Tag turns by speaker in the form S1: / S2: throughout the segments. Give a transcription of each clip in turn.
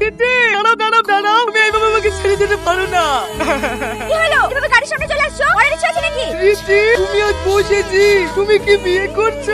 S1: দিদি দাঁড়াও দাঁড়াও দাঁড়াও আমি এইভাবে আমাকে ছেড়ে যেতে পারো না।
S2: কি হলো? এভাবে গাড়ির সামনে চলে আসছো? অনেক কিছু আছে নাকি?
S1: দিদি তুমি আজ বসেছি। তুমি কি বিয়ে করছ?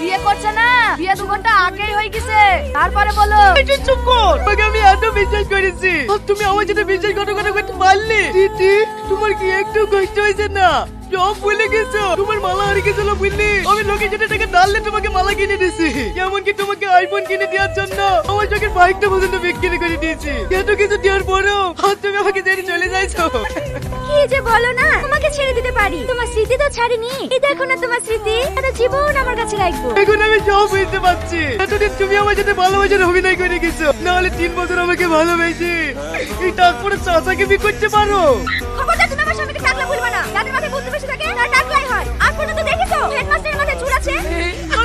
S2: বিয়ে করছে না। বিয়ে দু ঘণ্টা আগেই হয়ে গেছে। তারপরে বলো।
S1: একটু চুপ কর। তোমাকে আমি এত বিশ্বাস করেছি। আর তুমি আমার সাথে বিশ্বাস কত কথা করতে পারলে? দিদি তোমার কি একটু কষ্ট হয়েছে না? সব ভুলে গেছো। তোমার মালা হারিয়ে গেছিল বুঝলি? আমি টাকা ডাললে তোমাকে মালা কিনে দিয়েছি এমনকি তোমাকে আইফোন কিনে দেওয়ার জন্য আমার চোখের বাইকটা পর্যন্ত বিক্রি করে দিয়েছি। এত কিছু দেওয়ার পরেও আজ তুমি আমাকে ছেড়ে চলে যাইছো।
S2: কি যে বলো না তোমাকে ছেড়ে দিতে পারি। তোমার স্মৃতি তো ছাড়িনি। এই দেখো না তোমার স্মৃতি সারা জীবন আমার কাছে রাখব।
S1: এখন আমি সব বুঝতে পারছি। এতদিন তুমি আমার সাথে ভালোবাসার অভিনয় করে গেছো। নাহলে তিন বছর আমাকে ভালোবেসে এই তারপরে চাচাকে বি করতে পারো।